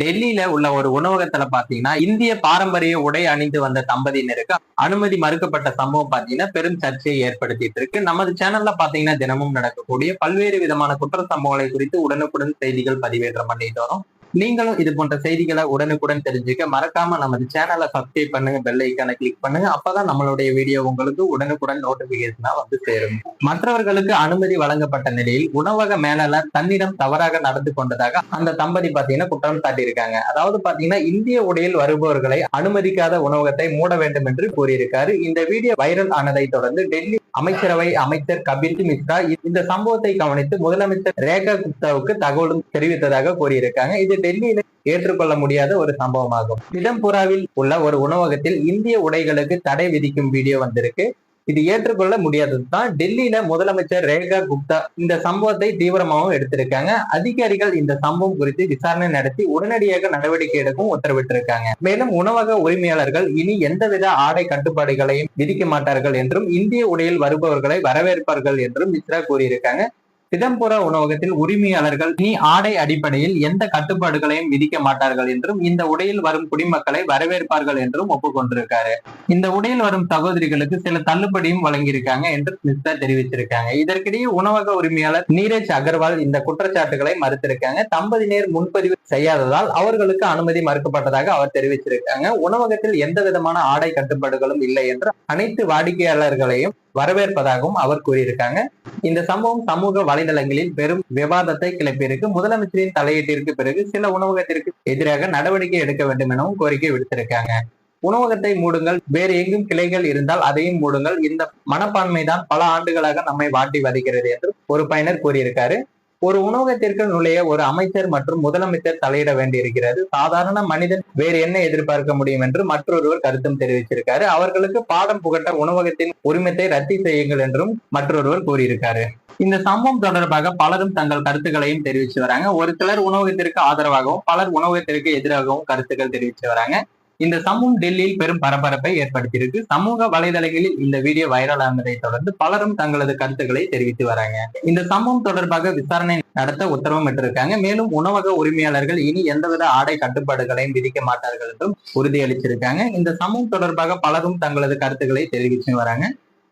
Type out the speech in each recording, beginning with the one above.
டெல்லியில உள்ள ஒரு உணவகத்துல பாத்தீங்கன்னா இந்திய பாரம்பரிய உடை அணிந்து வந்த தம்பதியினருக்கு அனுமதி மறுக்கப்பட்ட சம்பவம் பாத்தீங்கன்னா பெரும் சர்ச்சையை ஏற்படுத்திட்டு இருக்கு. நமது சேனல்ல பாத்தீங்கன்னா தினமும் நடக்கக்கூடிய பல்வேறு விதமான குற்ற சம்பவங்களை குறித்து உடனுக்குடன் செய்திகள் பதிவேற்றம் பண்ணிட்டு வரோம். நீங்களும் இது போன்ற செய்திகளை உடனுக்குடன் தெரிஞ்சுக்க மறக்காம நமது சேனலை சப்ஸ்கிரைப் பண்ணுங்க பெல் ஐக்கான கிளிக் பண்ணுங்க. அப்பதான் நம்மளுடைய வீடியோ உங்களுக்கு உடனுக்குடன் நோட்டிபிகேஷனா வந்து சேரும். மற்றவர்களுக்கு அனுமதி வழங்கப்பட்ட நிலையில் உணவக மேலாளர் தன்னிடம் தவறாக நடந்து கொண்டதாக அந்த தம்பதி பாத்தீங்கன்னா குற்றம் சாட்டியிருக்காங்க. அதாவது பாத்தீங்கன்னா இந்திய உடையில் வருபவர்களை அனுமதிக்காத உணவகத்தை மூட வேண்டும் என்று கூறியிருக்காரு. இந்த வீடியோ வைரல் ஆனதை தொடர்ந்து டெல்லி அமைச்சரவை அமைச்சர் கபில் மிஸ்ரா இந்த சம்பவத்தை கவனித்து முதலமைச்சர் ரேகா குப்தாவுக்கு தகவலும் தெரிவித்ததாக கூறியிருக்காங்க. இது டெல்லியில ஏற்றுக்கொள்ள முடியாத ஒரு சம்பவமாகும். சிதம்புராவில் உள்ள ஒரு உணவகத்தில் இந்திய உடைகளுக்கு தடை விதிக்கும் வீடியோ வந்திருக்கு. இது ஏற்றுக்கொள்ள முடியாதது தான். டெல்லியில முதலமைச்சர் ரேகா குப்தா இந்த சம்பவத்தை தீவிரமாகவும் எடுத்திருக்காங்க. அதிகாரிகள் இந்த சம்பவம் குறித்து விசாரணை நடத்தி உடனடியாக நடவடிக்கை எடுக்கும் உத்தரவிட்டிருக்காங்க. மேலும் உணவக உரிமையாளர்கள் இனி எந்தவித ஆடை கட்டுப்பாடுகளையும் விதிக்க மாட்டார்கள் என்றும் இந்திய உடையில் வருபவர்களை வரவேற்பார்கள் என்றும் மிஸ்ரா கூறியிருக்காங்க. சிதம்பர உணவகத்தில் உரிமையாளர்கள் இனி ஆடை அடிப்படையில் எந்த கட்டுப்பாடுகளையும் விதிக்க மாட்டார்கள் என்றும் இந்த உடையில் வரும் குடிமக்களை வரவேற்பார்கள் என்றும் ஒப்புக்கொண்டிருக்காரு. இந்த உடையில் வரும் சகோதரிகளுக்கு சில தள்ளுபடியும் வழங்கியிருக்காங்க என்று மிஸ்ரா தெரிவிச்சிருக்காங்க இதற்கிடையே உணவக உரிமையாளர் நீரஜ் அகர்வால் இந்த குற்றச்சாட்டுகளை மறுத்திருக்காங்க. தம்பதியினர் முன்பதிவு செய்யாததால் அவர்களுக்கு அனுமதி மறுக்கப்பட்டதாக அவர் தெரிவிச்சிருக்காங்க உணவகத்தில் எந்த விதமான ஆடை கட்டுப்பாடுகளும் இல்லை என்று அனைத்து வாடிக்கையாளர்களையும் வரவேற்பதாகவும் அவர் கூறியிருக்காங்க. இந்த சம்பவம் சமூக வலைதளங்களில் பெரும் விவாதத்தை கிளப்பியிருக்கு. முதலமைச்சரின் தலையீட்டிற்கு பிறகு சில உணவகத்திற்கு எதிராக நடவடிக்கை எடுக்க வேண்டும் எனவும் கோரிக்கை விடுத்திருக்காங்க. உணவகத்தை மூடுங்கள். வேறு எங்கும் கிளைகள் இருந்தால் அதையும் மூடுங்கள். இந்த மனப்பான்மைதான் பல ஆண்டுகளாக நம்மை வாட்டி வதைக்கிறது என்று ஒரு பயனர் கூறியிருக்காரு. ஒரு உணவகத்திற்கு நுழைய ஒரு அமைச்சர் மற்றும் முதலமைச்சர் தலையிட வேண்டியிருக்கிறது. சாதாரண மனிதன் வேறு என்ன எதிர்பார்க்க முடியும் என்று மற்றொருவர் கருத்தும் தெரிவிச்சிருக்காரு. அவர்களுக்கு பாடம் புகட்ட உணவகத்தின் உரிமத்தை ரத்து செய்யுங்கள் என்றும் மற்றொருவர் கூறியிருக்காரு. இந்த சம்பவம் தொடர்பாக பலரும் தங்கள் கருத்துக்களையும் தெரிவிச்சு வராங்க. ஒரு சிலர் உணவகத்திற்கு ஆதரவாகவும் பலர் உணவகத்திற்கு எதிராகவும் கருத்துக்கள் தெரிவிச்சு வராங்க. இந்த சம்பவம் டெல்லியில் பெரும் பரபரப்பை ஏற்படுத்தியிருக்கு. சமூக வலைதளங்களில் இந்த வீடியோ வைரல் ஆனதை தொடர்ந்து பலரும் தங்களது கருத்துக்களை தெரிவித்து வராங்க. இந்த சம்பவம் தொடர்பாக விசாரணை நடத்த உத்தரவும் இருக்காங்க மேலும் உணவக உரிமையாளர்கள் இனி எந்தவித ஆடை கட்டுப்பாடுகளையும் விதிக்க மாட்டார்கள் என்றும் உறுதியளிச்சிருக்காங்க. இந்த சம்பவம் தொடர்பாக பலரும் தங்களது கருத்துக்களை தெரிவிச்சு வராங்க.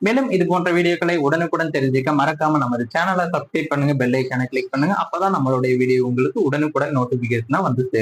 மேலும் இது போன்ற வீடியோக்களை உடனுக்குடன் தெரிஞ்சுக்க மறக்காம நமது சேனலை சப்ஸ்கிரைப் பண்ணுங்க பெல் ஐக்கானை கிளிக் பண்ணுங்க. அப்பதான் நம்மளுடைய வீடியோ உங்களுக்கு உடனுக்குடன் நோட்டிபிகேஷனா வந்து சேரும்.